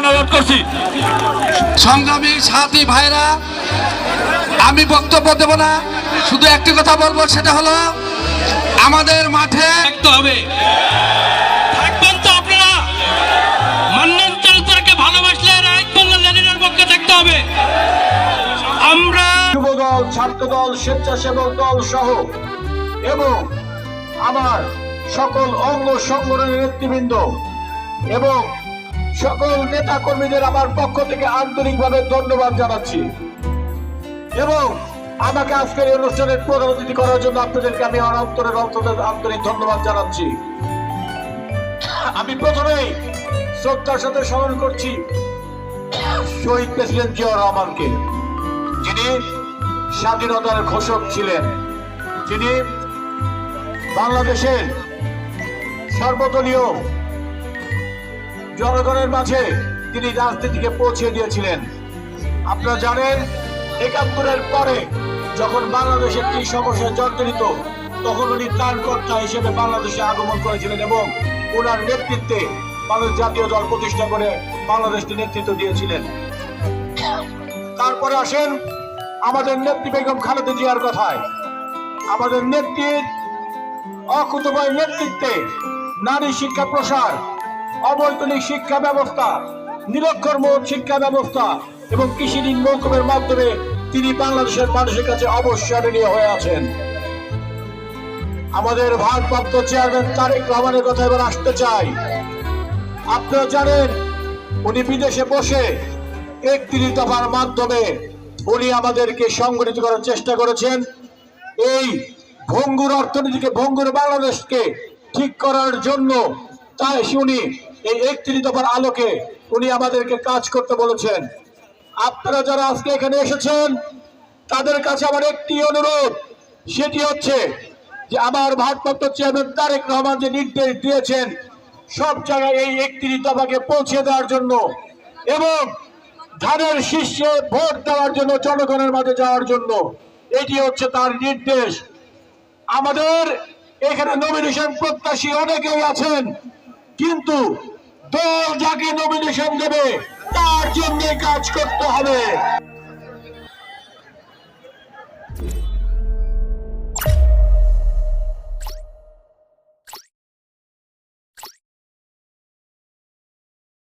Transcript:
অনুরোধ করছি। সংগ্রামী সাথী ভাইরা আমি বক্তব্য দেব না শুধু একটি কথা বলব সেটা হলো আমাদের মাঠে থাকতে হবে। থাকবেন তো আপনারা। মান্নান চালতারকে ভালোবাসলে রাইট মোল্লা লেনিনের পক্ষে থাকতে হবে। আমরা ছাত্র স্বেচ্ছাসেবক দল সহ এবং আমার সকল অঙ্গ সংগঠনের নেতৃবৃন্দ এবং সকল নেতা কর্মীদের আমার পক্ষ থেকে আন্তরিকভাবে ধন্যবাদ জানাচ্ছি। এবং আমাকে আজকের এই অনুষ্ঠানের প্রধান অতিথি করার জন্য আপনাদেরকে আমি অন্তরের অন্তরের আন্তরিক ধন্যবাদ জানাচ্ছি। আমি প্রথমেই শ্রদ্ধার সাথে স্মরণ করছি শহীদ প্রেসিডেন্ট জিয়া রহমানকে। যিনি স্বাধীনতার ঘোষক ছিলেন। যিনি বাংলাদেশের সর্বদলীয় জনগণের মাঝে তিনি রাজনীতিকে পৌঁছে দিয়েছিলেন। আপনারা জানেন, একাত্তরের পরে যখন বাংলাদেশ একটি সমস্যায় জর্জরিত, তখন উনি ত্রাণকর্তা হিসেবে বাংলাদেশে আগমন করেছিলেন এবং ওনার নেতৃত্বে বাংলাদেশ জাতীয় দল প্রতিষ্ঠা করে বাংলাদেশকে নেতৃত্ব দিয়েছিলেন। তারপরে আসেন আমাদের নেত্রী বেগম খালেদা জিয়ার কথায়। আমাদের নেত্রীর অকুতময় নেতৃত্বে নারী শিক্ষা প্রসার অবৈতনিক শিক্ষা ব্যবস্থা নিরক্ষর মূল শিক্ষা ব্যবস্থা এবং কৃষি ঋণ মৌকুমের মাধ্যমে তিনি বাংলাদেশের মানুষের কাছে অবশ্যনীয় হয়ে আছেন। আমাদের ভারপ্রাপ্ত চেয়ারম্যান তারেক রহমানের কথা এবার আসতে চাই। আপনারা জানেন, উনি বিদেশে বসে একত্রিশ দফার মাধ্যমে উনি আমাদেরকে সংগঠিত করার চেষ্টা করেছেন। এই ভঙ্গুর অর্থনীতিকে, ভঙ্গুর বাংলাদেশকে ঠিক করার জন্য তাই উনি এই একত্রিশ দফার আলোকে উনি আমাদেরকে কাজ করতে বলেছেন। আপনারা যারা আজকে এখানে এসেছেন, তাদের কাছে আমার একটি অনুরোধ, সেটি হচ্ছে যে আমার ভারপ্রাপ্ত চেয়ারম্যান তারেক রহমান যে নির্দেশ দিয়েছেন, সব জায়গায় এই একত্রিশ দফাকে পৌঁছে দেওয়ার জন্য এবং ধানের শীর্ষে ভোট দেওয়ার জন্য, জনগণের মাঝে যাওয়ার জন্য, এটি হচ্ছে তার নির্দেশ। আমাদের এখানে নমিনেশন প্রত্যাশী অনেকেই আছেন। কিন্তু দল যাকে নমিনেশন দেবে তার জন্য কাজ করতে হবে।